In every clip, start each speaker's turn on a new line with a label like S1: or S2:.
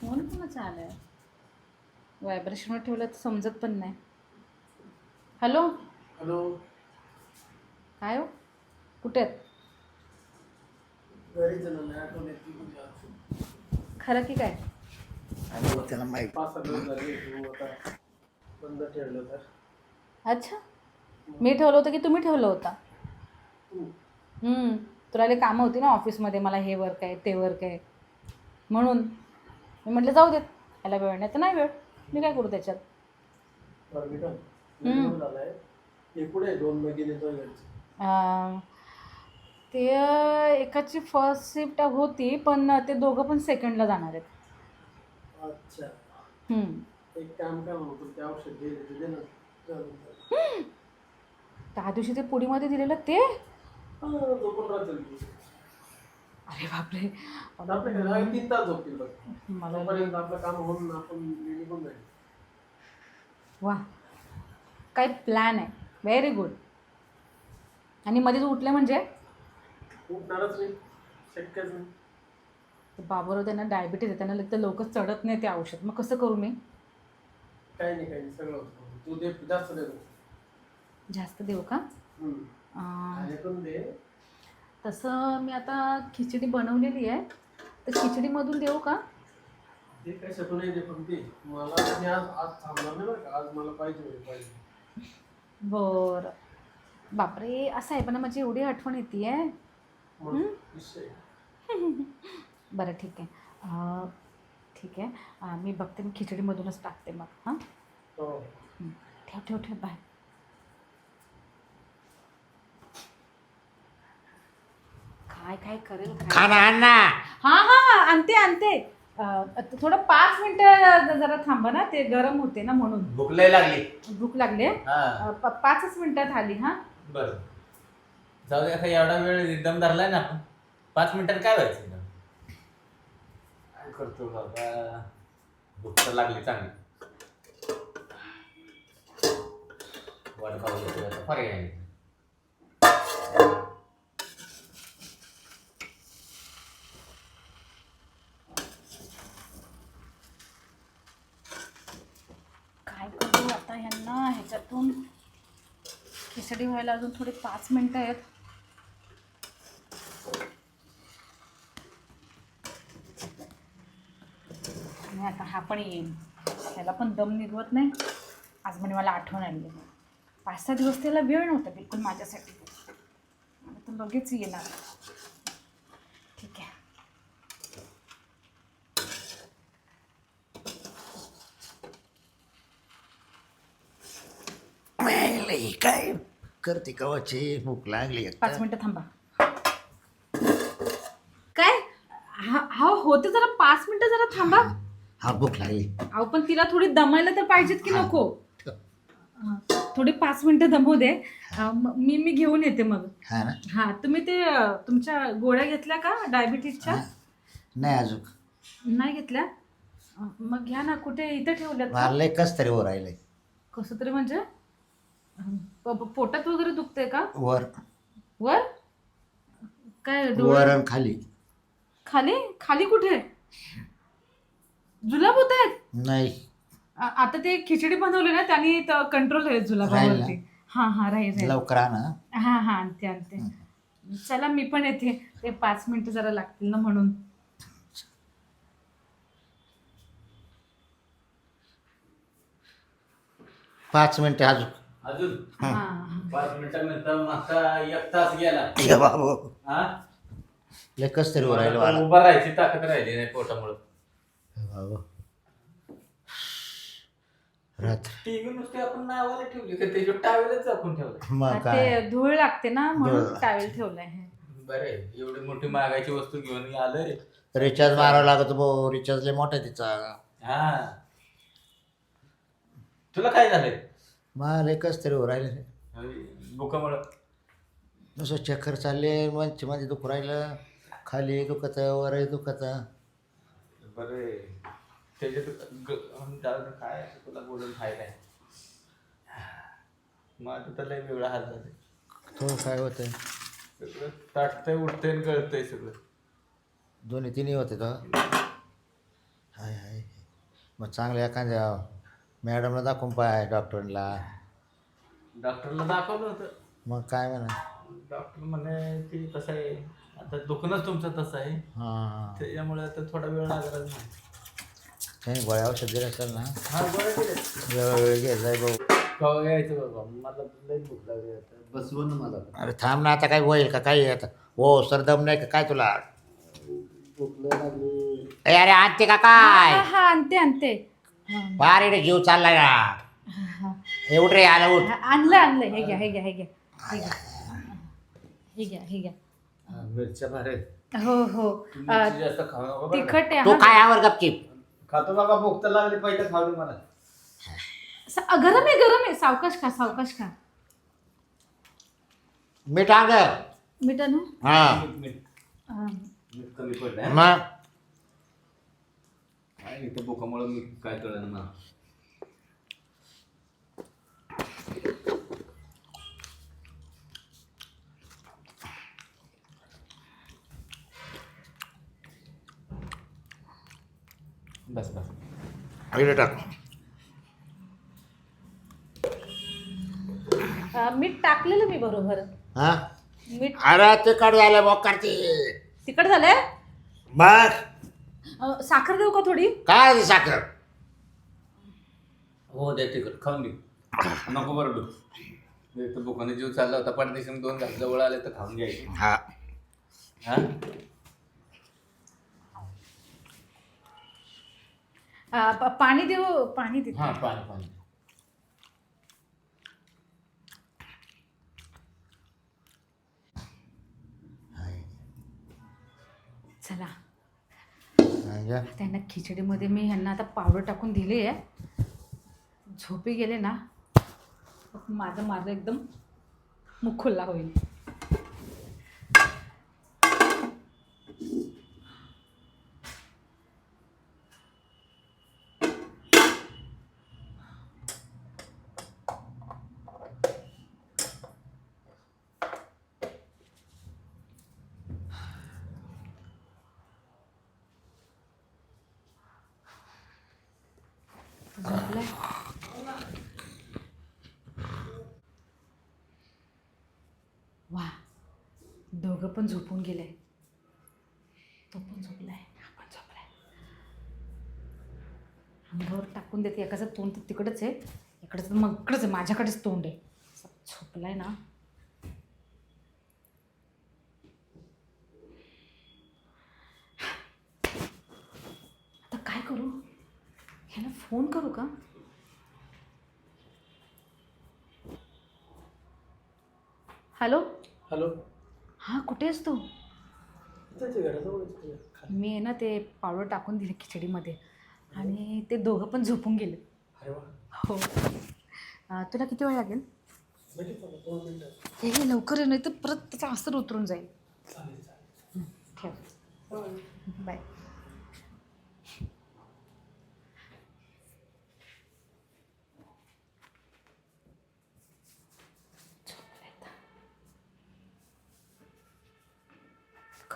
S1: Phone कोणाचा आलाय? व्हायब्रेशनवर ठेवलं तर समजत पण नाही. हॅलो
S2: हॅलो
S1: काय हो? कुठे आहेत?
S2: घरी नाही आठवण येते म्हणजे.
S1: खरं की काय?
S3: आणि त्याला माहिती.
S2: पाच सहा दिवस झाले तू आता बंद ठेवलं तर.
S1: अच्छा. मी ठेवलं होतं की तुम्ही ठेवलं होता?
S2: तू.
S1: हम्म, तुला लई कामं होती ना ऑफिसमध्ये मला हे वर्क आहे ते वर्क आहे. म्हणून. मी म्हटलं जाऊ देत याला वेळ नाही. तर नाही वेळ मी काय करू त्याच्यात?
S2: तो
S1: अं, एकाची फर्स्ट शिफ्ट होती पण ते दोघं पण सेकंडला जाणार आहेत.
S2: अच्छा.
S1: हम्म.
S2: एक काम काय म्हणतो ते औषध दे ते दे ना. त्यानंतर.
S1: त्या दिवशी ते पुडीमध्ये दिलेलं ते?
S2: हा, झोपून राहतील. तू.
S1: अरे बापरे.
S2: आता आपले घरी तीन तास झोपतील बघ.
S1: मला
S2: तोपर्यंत आपलं काम होऊन आपण निघून जाईल.
S1: वा. काय प्लॅन आहे. व्हेरी गुड आणि मध्येच उठले म्हणजे?
S2: उठणारच नाही. शक्यच नाही.
S1: ते बाबरो त्यांना डायबिटीज आहे. त्यांना तर लवकर चढत नाही ते औषध. मग कसं करू मी?
S2: काही नाही काही नाही. सगळं होतं. तू दे जास्त दे. नको.
S1: जास्त देऊ का. अं,
S2: पण दे.
S1: तसं मी आता खिचडी बनवलेली आहे. तर खिचडीमधून देऊ का?
S2: ते काय शकू नाही दे पण ते मला मी आज आज थांबणार नाही बरं का. आज मला पाहिजे म्हणजे पाहिजे
S1: बरं. बापरे असं आहे पण माझी एवढी आठवण येते आहे
S2: विषय.
S1: बरं ठीक आहे. अं, ठीक आहे. अं, मी बघते मी खिचडीमधूनच टाकते मग हो?
S2: हं.
S1: ठेव ठेव ठेव बाय काय काय करेल काय?
S3: खाना आण ना.
S1: हां हां आणते आणते. अं, आता थोडं पाच मिनटं जरा थांबा ना ते गरम होते ना म्हणून.
S3: भूक लय लागली.
S1: भूक लागली.
S3: हा.
S1: पाचच मिनिटात आली हां.
S3: बर. जाऊ दे आता एवढा वेळ एकदम धरलाय ना आपण. पाच मिनिटात काय व्हायचं एकदम? काय करतो बाबा? भूक तर लागली चांगली. वाट पाहू देतो आता पर्याय नाही.
S1: काय करू आता ह्यांना ह्याच्यातून खिचडी व्हायला अजून थोडे पाच मिनटं आहेत. आणि आता हा पण येईल. त्याला पण दम निघवत नाही. आज म्हणे मला आठवण आली. पाच सहा दिवस त्याला वेळ नव्हता बिलकुल माझ्यासाठी. आता तो लगेच येणार. ठीक आहे.
S3: काय? करते कवाची भूक लागली एकतर.
S1: पाच मिनिटं थांबा. काय? हा हा होते जरा पाच मिनिटं जरा थांबा.
S3: हा भूक लागली.
S1: अहो पण तिला थोडी दमायला तर पाहिजेत की नको. हा, थोडी पाच मिनिटं दमू दे. अं, म- मी मी घेऊन येते मग.
S3: हा ना?
S1: हा तुम्ही ते अं, तुमच्या गोळ्या घेतल्या का डायबिटीजच्या?
S3: हा. नाही अजून.
S1: नाही घेतल्या? अं, मग घ्या ना कुठे इथं ठेवल्यात का?
S3: मला लय कस तरी वर राहिलंय.
S1: कसं तरी म्हणजे? अं, प- पोटात वगैरे दुखतंय का?
S3: वर.
S1: वर? काय
S3: वर आणि खाली.
S1: खाली? खाली कुठे? जुलाब होत आहेत?
S3: नाही.
S1: आता ते खिचडी बनवली ना त्यांनी कंट्रोल आहे जुलाबावरती. हा हा राहील राहील.
S3: लवकर आणा
S1: हा. हा आणते आणते. चला मी पण येते. ते पाच मिनिटं जरा लागतील ना म्हणून.
S3: पाच मिनिटं अजून.
S4: अजून. पाच मिनिटानंतर मागचा एक तास गेला.
S3: ये बाबू.
S4: हा?
S3: लय कस तरी वर राहिलं मला
S4: उभा राहायची ताकद राहिली नाही पोटामुळे.
S3: हे बाबू. रात्र.
S4: टीव्ही नुसते आपण नावाला ठेवली का? त्याच्यावर टावेलच झाकून ठेवलं
S3: मग काय
S1: ते धूळ लागते ना म्हणून
S3: धूळ.
S1: टावेल ठेवलंय.
S4: बरे एवढी मोठी मागायची वस्तू घेऊन आलोय
S3: रिचार्ज मारावा लागतो भाऊ. रिचार्ज लय मोठा आहे तिचा.
S4: हा. तुला काय झालंय?
S3: मला कस तरी वर राहिलं.
S4: बुकामुळं
S3: नुसतं चक्कर चालले मंच मध्ये दुखू राहिलं. खाली दुखत वर दुखत.
S4: बरे त्याच्यात काय तुला बोलून फायदा आहे? माझं तर लय वेगळा हाल झाले
S3: थोडं काय होतंय?
S4: सगळं ताटतंय उठतंय आणि गळतंय सगळं.
S3: दोन्ही तिन्ही होते तर
S5: हाय हाय. मग चांगलं एखाद्या मॅडमला दाखवून पाय डॉक्टरला
S4: डॉक्टरला दाखवलं होतं.
S5: मग काय म्हणा?
S4: डॉक्टर म्हणे ते कसं आहे. आता दुखणंच तुमचं तसं आहे.
S5: हां
S4: त्याच्यामुळे आता थोडा वेळ लागणार नाही.
S5: काही गोळ्या औषध दिलं असेल ना?
S4: हा गोळ्या दिल्या.
S5: वेळ घे जाय भाऊ
S4: केव्हा यायचं बाबा? मला लई भूक लागली आता. बसव ना मला.
S5: अरे थांब ना आता काय होईल का काय आता? हो सर दम नाही का? काय तुला?
S4: भूक लई लागली.
S5: ए, अरे आणते का काय?
S1: हा हा आणते आणते. हा.
S5: फार इकडे जीव चाललाय ना
S1: हा.
S5: उठ रे आला उठ.
S1: हा, आणलं आणलं. हे घ्या हे घ्या हे घ्या. हे घ्या. हे घ्या हे घ्या.
S4: हा, मिरच्या भारे
S1: हो हो.
S4: तू
S1: अ,
S4: मिरची जास्त खाऊ नका बरं. का?
S1: तिखट आहे
S5: तू
S1: हा.
S5: काय आवर गपचीप
S4: खातो बाबा भूक तर लागली पहिले खाऊ दे मला.
S1: स- गरम आहे गरम आहे. सावकाश खा सावकाश खा.
S5: मीठ आण ग.
S1: मीठ ना
S5: हा.
S4: मीठ मीठ.
S1: हा.
S4: मीठ कमी पडलंय.
S5: मग?
S4: काय इथं भुकामुळे मी काय कळलं मला. बस बस.
S5: इकडे टाक.
S1: अ, मीठ टाकलेलं मी बरोबर.
S5: हा?
S1: मीठ
S5: अरे ते कडू आलं मग करते
S1: तिखट झालंय?
S5: मग
S1: अ, साखर देऊ का थोडी?
S5: काय साखर?
S4: हो द्या तिकड खाऊन घेऊ नको बरं तर भुकाने जीव चालला होता पडदेशीने दोन घास जवळ आले तर खाऊन घ्यायचे.
S5: हा.
S4: हा?
S1: अ, प- पाणी देऊ पाणी देते.
S4: हा पाणी पाणी.
S1: चला.
S5: म्हणजे?
S1: त्यांना खिचडीमध्ये मी ह्यांना आता पावडर टाकून दिली आहे. झोपी गेले ना माझं माझं एकदम मुखुल्ला होईल. झोपलाय वा दोघं पण झोपून गेले. तो पण झोपलाय हा पण झोपलाय. अंगावर टाकून देते एकाचं तोंड तर तिकडंच आहे. इकडचं मग इकडंच आहे माझ्याकडेच तोंड आहे. झोपलाय ना आता काय करू ह्याला फोन करू का हॅलो?
S2: हॅलो?
S1: हां कुठे आहेस तू. मी आहे ना ते पावडर टाकून दिले खिचडीमध्ये. आणि ते दोघं पण झोपून गेले. हो. अं, तुला किती वेळ लागेल? हे हे लवकर ये नाही तर परत त्याचा असर उतरून जाईल. ठेव. बाय.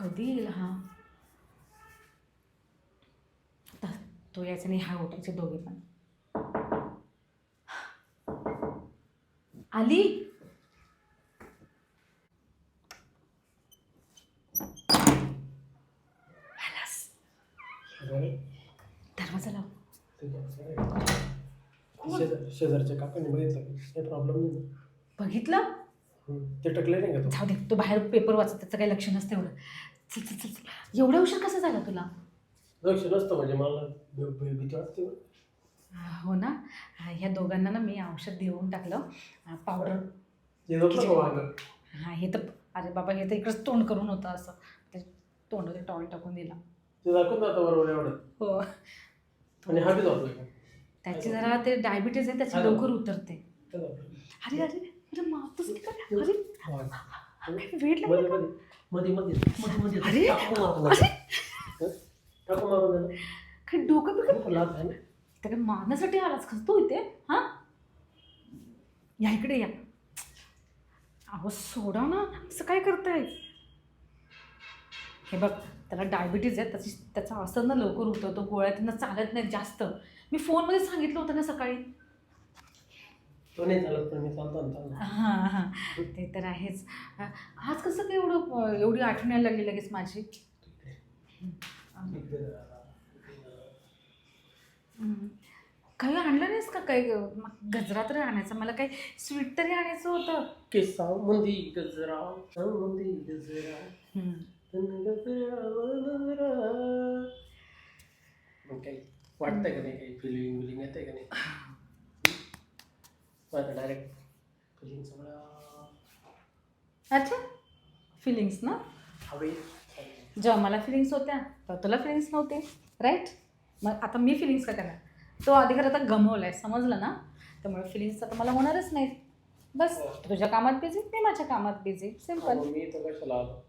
S1: कधी येईल हा तो यायचा नाही हा उठायचे दोघे पण. आली? दरवाजा लाव.
S2: शेजारच्या काकांनी बघितलं काही प्रॉब्लेम नाही
S1: बघितलं.
S2: ते टकले नाही का तो?
S1: जाऊ दे तो बाहेर पेपर वाचत त्याचं काही लक्ष नसतं एवढं. चल चल चल चल. एवढा उशीर कसा झाला तुला?
S2: लक्ष नसतं म्हणजे मला भी- भी- भीती वाटते.
S1: हो ना? ह्या दोघांना ना मी औषध देऊन टाकलं. पावडर
S2: नव्हतं का?
S1: हा हे तर अरे बाबा हे तर इकडंच तोंड करून होतं असं. ते तोंडात टॉल टाकून दिला.
S2: ते दाखवून जातं बरोबर एवढं.
S1: हो.
S2: आणि हा का?
S1: त्याची जरा ते डायबिटीज आहे त्याची लवकर उतरते. अरे अरे अरे की काय अरे
S2: वाघ.
S1: वेट लागलं
S2: मध्ये मध्ये मध्ये मध्ये मध्ये
S1: अरे?
S2: मारून
S1: अरे.
S2: हं? टाकून मारून द्या ना.
S1: काय डोकं बिकट
S2: नको लाथ आहे ना.
S1: त्याला मारण्यासाठी आलाच खस तू इथे? हा? या इकडे या. अहो सोडा ना. असं काय करताय? हे बघ त्याला डायबिटीज आहे त्याची त्याचा असं ना लवकर होतं तो गोळ्या त्यांना चालत नाही जास्त. मी फोनमध्ये सांगितलं होतं ना सकाळी.
S2: तो नाही चालत पण मी चालतो ना चालतो
S1: हां हां. ते तर आहेच. आज कसं काय एवढं एवढी आठवण यायला लागली लगेच माझी. काही आणलं नाहीस का? काही मग गजरा तरी आणायचा. मला काही स्वीट तरी आणायचं होतं.
S2: के सावंदी गजरा. सावंदी गजरा.
S1: हम्म.
S2: तन गजरा गजरा. मग काही वाटतंय का नाही काही फिलिंग विलिंग येते का नाही? माझं डायरेक्ट फिलिंग सगळं
S1: अच्छा? फिलिंग्स ना?
S2: हवे
S1: जेव्हा मला फिलिंग्स होत्या तेव्हा तुला फिलिंग्स नव्हते राईट मग आता मी फिलिंग्स का करणार? तो अधिकार आता गमवला आहे समजलं ना? त्यामुळे फिलिंग्स आता मला होणारच नाहीत. बस तू तुझ्या कामात बिझी मी माझ्या कामात बिझी सिंपल
S2: मी तर कशाला आलो?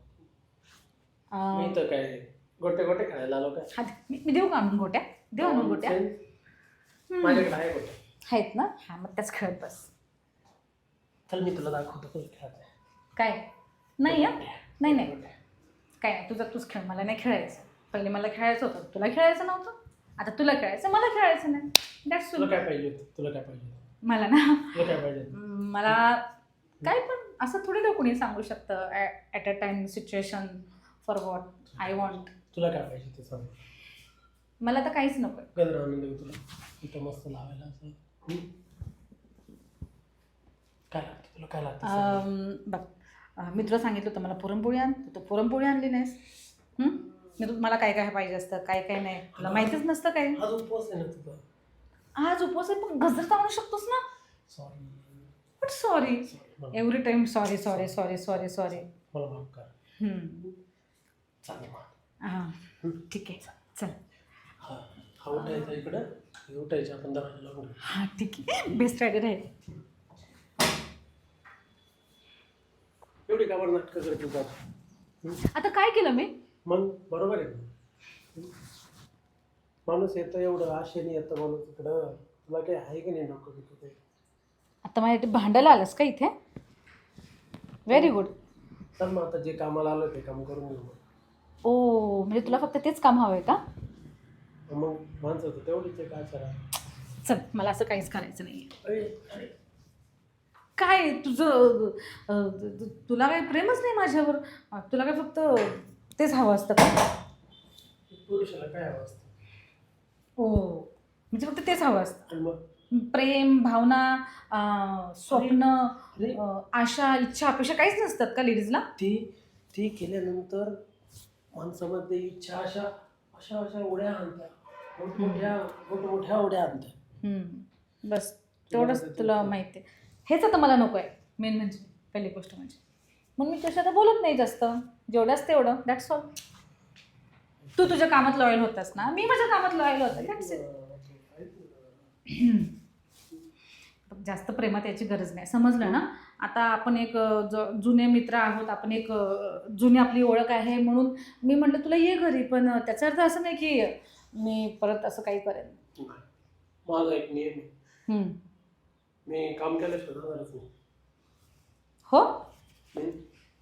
S2: मी तर काय गोटे गोटे खायला आलो काय?
S1: मी देऊ का आणून गोट्या? देऊ आणून गोट्या? हम्म.
S2: माझ्याकडे आहे गोटे
S1: आहेत ना? हां मग त्याच खेळत बस.
S2: चल मी तुला दाखवतो कसं खेळायचं
S1: काय? नाही हा? नाही नाही. काय नाही तुझा तूच खेळ. मला नाही खेळायचं. पहिले मला खेळायचं होतं. तुला खेळायचं नव्हतं? आता तुला खेळायचं मला खेळायचं नाही. दॅट्स
S2: तुला काय पाहिजे होतं? तुला काय पाहिजे होतं?
S1: मला ना?
S2: तुला काय पाहिजे होतं?
S1: म, मला काय पण असं थोडी ना कोणी सांगू शकतं. At a time situation for what I want
S2: तुला काय पाहिजे ते सांग?
S1: मला तर काहीच नको.
S2: गजरा आणून देऊ तुला. इथं मस्त लावायला असं? काय लागतं तुला? काय लागतं सांग.
S1: अम, बघ अं, मी तुला सांगितलं होतं मला पुरणपोळी आण तू पुरणपोळी आणली नाहीस. हं? मी तू मला काय काय पाहिजे असतं काय काय नाही तुला माहितीच नसतं काय
S2: आज उपवास आहे ना तुझा.
S1: आज उपवास आहे पण गजर तर आणू शकतोस ना?
S2: सॉरी
S1: बट सॉरी
S2: मला
S1: every time sorry sorry sorry sorry sorry
S2: मला माफ कर. चालेल मग.
S1: हां. ठीक आहे. चल.
S2: हा. हा उठायचा इकडं. हे उठायचं आपण दरवाजा लागून घेऊ.
S1: हां ठीक आहे. बेस्ट रायडर आहे.
S2: एवढी का बरं नाटकं करते तू आता?
S1: काय केलं मी?
S2: मग बरोबर आहे ना. माणूस येतं एवढं आशेने येतं माणूस इकडं. तुला काही आहे की नाही डोकं बिकं काही?
S1: आता माझ्या भांडायला आलंस का इथे? व्हेरी गुड
S2: चल मग आता जे कामाला आलं ते काम करून घेऊ.
S1: ओ म्हणजे तुला फक्त तेच काम हवं आहे का?
S2: मग माणसं होतं तेवढीच आहे काय करा
S1: चल मला असं काहीच करायचं नाही काय तुझं अं, तु- तुला काही प्रेमच नाही माझ्यावर? अं, तुला काय फक्त तेच हवं असतं का?
S2: पुरुषाला काय हवं असतं?
S1: ओ म्हणजे फक्त तेच हवं असतं.
S2: आणि मग?
S1: प्रेम भावना अं, स्वप्न
S2: अरे
S1: अं, आशा इच्छा अपेक्षा काहीच नसतात का लेडीजला
S2: ती ती केल्यानंतर माणसामध्ये इच्छा अशा अशा अशा उड्या आणतात. मोठमोठ्या मोठमोठ्या उड्या आणतात
S1: बस तेवढंच तुला माहिती आहे. हेच आता मला नको आहे. मेन म्हणजे पहिली गोष्ट म्हणजे. मग मी तुझ्या आता बोलत नाही जास्त. जेवढंच तेवढं. दॅट्स ऑल तू तुझ्या कामात लॉयल होतास ना? मी माझ्या कामात लॉयल होता. दॅट्स इट जास्त प्रेमात याची गरज नाही. समजलं ना? आता आपण एक अ, ज- जुने मित्र आहोत. आपण एक अ, जुनी आपली ओळख आहे म्हणून मी म्हटलं तुला ये घरी. पण त्याचा अर्थ असं नाही की मी परत असं काही करेन.
S2: माझा एक नियम आहे.
S1: हम्म.
S2: मी काम नाही
S1: हो?
S2: हम्म.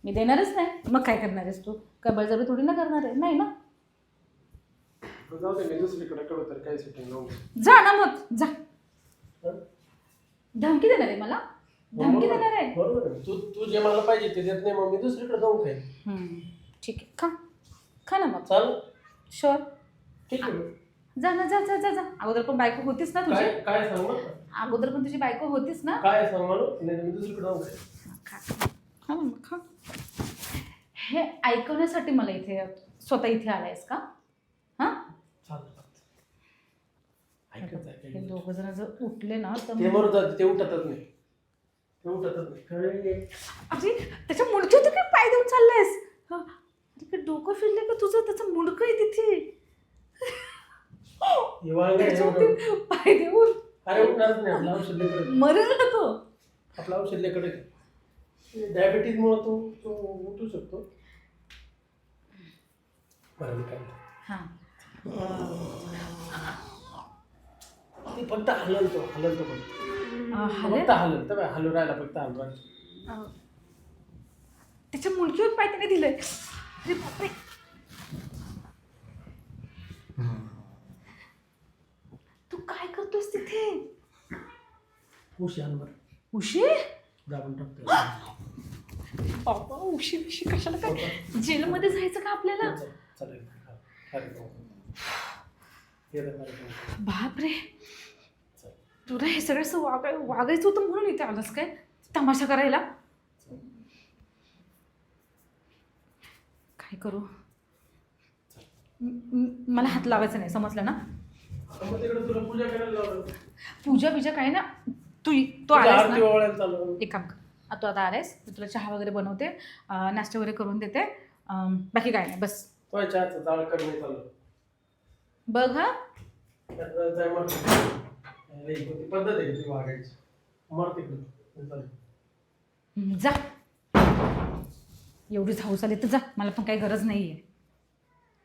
S1: मी देणारच नाही. मग काय करणार आहेस तू? काय बळजबरी थोडी ना करणार आहे? नाही ना?
S2: जाऊ दे मी दुसरीकडे कडू तर काही
S1: जा ना मग. जा.
S2: हं?
S1: धमकी देणार आहे मला? धमकी देणार आहे?
S2: बरोबर आहे. तू तू जे मला पाहिजे ते देत नाही मग मी दुसरीकडे जाऊन खाईन.
S1: हम्म. ठीक आहे. खा. खा ना मग.
S2: चाल
S1: शुअर
S2: ठीक आहे. मग.
S1: जा ना जा जा जा जा. अगोदर पण बायको होतीस ना तुझी?
S2: काय काय सांग?
S1: अगोदर पण तुझी बायको होतीस ना?
S2: काय सांग मला नाही तर मी दुसरीकडे जाऊन खाईन
S1: खा खा. ना मग खा हे ऐकवण्यासाठी मला इथे स्वतः इथे आलायस का? हां?
S2: ऐकत आहे
S1: हे. दोघं जण जर उठले ना तर
S2: ते
S1: मग-
S2: ते उठतच नाही. ते उठतच नाही?
S1: अरे त्याच्या मुंडक्यात तू काय पाय देऊन चाललायस? हा, अरे काय डोकं फिरले का तुझं? त्याचं मुंडकं आहे तिथे.
S2: हे एवढं.
S1: त्याच्यावरती पाय देऊन.
S2: अरे उठणारच नाही आपलं औषध लेकडे
S1: मरेल ना तो.
S2: आपलं औषध लेकडे डायबिटीज मुळे तो तो उठू शकतो. बरं मी काय म्हणतो.
S1: हां.
S2: ते फक्त हलल तो हलल तो फक्त
S1: हले
S2: फक्त हलल तर हलू राहिला फक्त हलू राहिला
S1: त्याच्या मुंडकीवर पाय त्याने दिलंय. अरे बापरे.
S2: उशी आण बरं.
S1: उशी?
S2: दाबून टाकतो
S1: बाबा उशी उशी कशाला काय? जेलमध्ये जायचं का आपल्याला?
S2: चालेल हा, हे कार्यक्रम
S1: बापरे. तुला हे सगळं वागाय वागायचं होतं म्हणून इथे आलंस काय? तमाशा करायला? काय करू? म- म- मला हात लावायचा नाही समजलं ना?
S2: मग तिकडे तुला पूजा करायला लावलं
S1: पूजा बिजा काय ना? तू तो आलास
S2: आरती
S1: ना?
S2: ओवाळायला चालू
S1: एक काम कर. तू आता आलायस मी तुला चहा वगैरे बनवते अं, नाश्ता वगैरे करून देते. अं, बाकी काय नाही बस.
S2: तो चहाचं जाळ करणे चालू
S1: बघ हा.
S2: त्यात जाय मग नाही, ती पद्धत आहे ती वागायची मर तिकडे. चालेल
S1: जा. एवढी धावस आली तर जा. मला पण काही गरज नाही आहे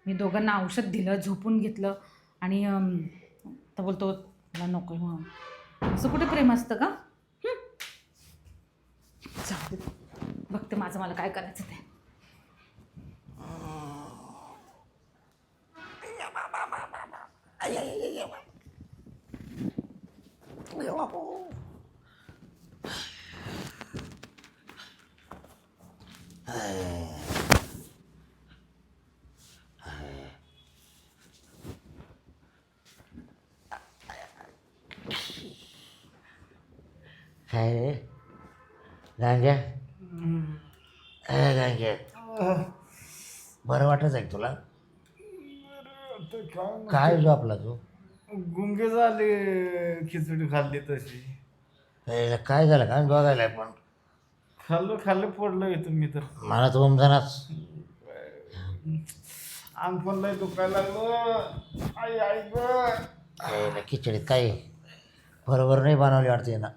S1: मी दोघांना औषध दिलं झोपून घेतलं. आणि तर बोलतो मला नको म्हणून असं कुठे प्रेम असतं का? हं? बघते माझं मला काय करायचं ते.
S5: काय गांग्या गांग्या बरं वाटत आहे तुला काय झोपला तू
S4: गुंगे झाले खिचडी खाल्ली तशी
S5: अरे, काय झालं का बघायला पण
S4: खाल्लं खाल्लं पडलं इथं मी तर
S5: मला तर उमजानाच
S4: अंग पण लय दुखायला लागलं आई आई ग
S5: खिचडीत काय बरोबर नाही बनवली वाटते ना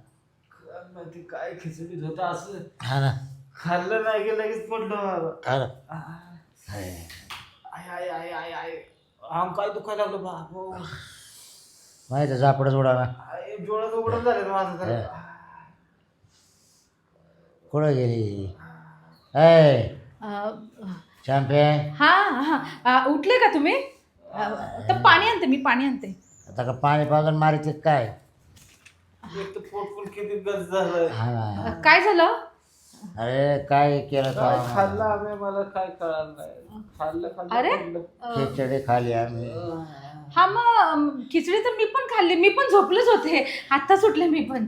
S4: काय माहिती काय खिचडीत होतं असं
S5: हा ना.
S4: खाल्लं नाही की लगेच पडलं.
S5: हा ना.
S4: आय आय आय आय आय. अंग काय दुखायला लागलं बाबो.
S5: माहिती आहे जापडच उडाला
S4: आय डोळ्यात उघडून झाले माझं तर.
S5: कुठं गेली? ऐ
S1: अं,
S5: चॅम्पियन
S1: हा हा. अं, उठले का तुम्ही? अं, तर पाणी आणते मी पाणी आणते.
S5: आता का पाणी पाजून मारित काय?
S4: एक तर पोट पण किती गज झालं
S5: हा. ना
S1: अं, काय झालं?
S5: अरे काय केलं
S4: काय खाल्लं आम्ही? मला काय कळालं नाही. खाल्लं खाल्लं
S1: अरे.
S5: खिचडी खाली आम्ही.
S1: हा मग अं, खिचडी तर मी पण खाल्ली. मी पण झोपलेच होते. आत्ता सुटले मी पण.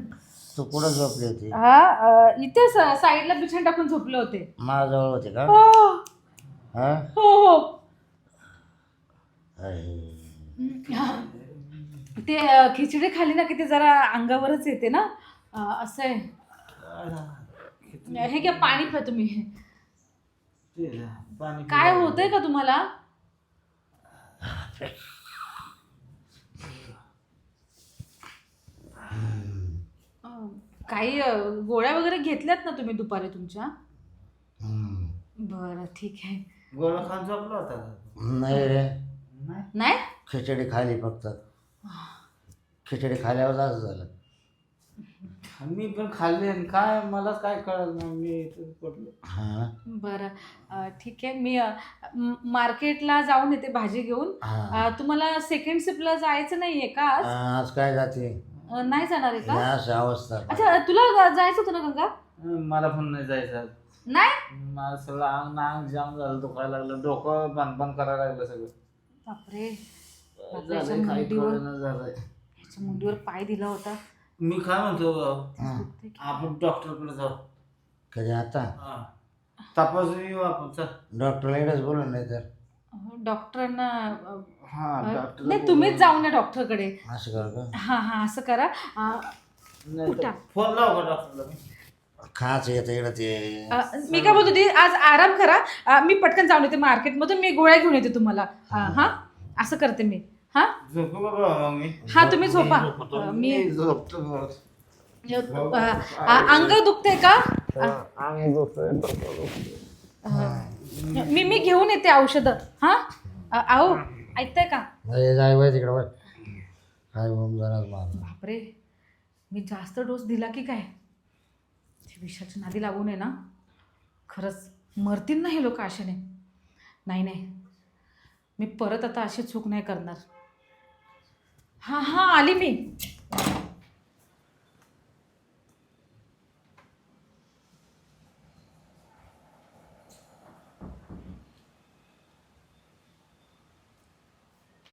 S5: तू कुठं झोपली होती?
S1: हा अं, इथे स- साईडला बिछाण टाकून झोपले होते.
S5: माझ्याजवळ होती का?
S1: हो.
S5: हा?
S1: हो हो.
S5: अरे,
S1: हा. ते अं, खिचडी खाली ना की ते जरा अंगावरच येते ना? अं, असं आहे. हे घ्या पाणी प्या तुम्ही.
S4: पाणी
S1: काय होतंय का तुम्हाला? अं, काही अं, गोळ्या वगैरे घेतल्यात ना तुम्ही दुपारी तुमच्या. बरं ठीक आहे.
S4: गोळा खान झोपला होता का?
S5: नाही रे.
S4: नाही?
S1: नाही?
S5: खिचडी खाली फक्त. खिचडी खाल्यावर असं झालं.
S4: मी पण खाल्ले आणि काय मला काय कळलं नाही मी इथं पडलो.
S5: हा.
S1: बरं. अं, ठीक आहे. मी अं, म- मार्केटला जाऊन येते भाजी घेऊन.
S5: हा.
S1: अं, तुम्हाला सेकंड शिपला जायचं नाहीये का आज?
S5: आज काय जाते?
S1: अं, नाही जाणार आहे का?
S5: या अवस्था
S1: अच्छा तुला ग- जायचं होतं ना गंगा?
S4: मला पण नाही जायचं
S1: नाही?
S4: मला सगळं अंग अंग जाम झालं दुखायला लागलं. डोकं बंद बंद करायला लागलं सगळं.
S1: बापरे.
S4: झालंय, काही
S1: मुंडीवर
S4: कळेना झालंय.
S1: ह्याच्या मुंडीवर पाय दिला होता.
S4: मी काय म्हणतो
S5: हा.
S1: दुखतंय की?
S4: आपण डॉक्टरकडे जाऊ.
S5: कधी? आता?
S4: हा. तपासून येऊ आपण चल.
S5: डॉक्टरला इकडेच बोलून नाही तर.
S1: अं, डॉक्टरांना अं,
S4: हा
S1: अं,
S4: डॉक्टर
S1: नाही तुम्हीच जाऊन या डॉक्टरकडे.
S5: असं कर का?
S1: हा हा असं करा. अं, उठा.
S4: फोन लाव का डॉक्टरला मी?
S5: खाच येतं इकडं ते.
S1: अं, मी काय बोलतो आज आराम करा. अं, मी पटकन जाऊन येते मार्केटमधून. मी गोळ्या घेऊन येते तुम्हाला. अं, हा? असं करते मी. हा?
S4: झोपू का बाबा मग मी
S1: हा तुम्ही झोपा. अं, मी
S4: मी झोपतो बघ.
S1: अं, अं, अंग दुखते का. अं, मी मी घेऊन येते औषधं. हा? अं, आहो ऐकताय का?
S5: नाही जाय वय तिकडं वय काय बोम जाणार मला
S1: बापरे. मी जास्त डोस दिला की काय? ते विषाच्या नादी लागू नये ना? खरंच मरतील ना हे लोक आशेने नाही नाही. मी परत आता अशी चूक नाही करणार. हां हां आली मी.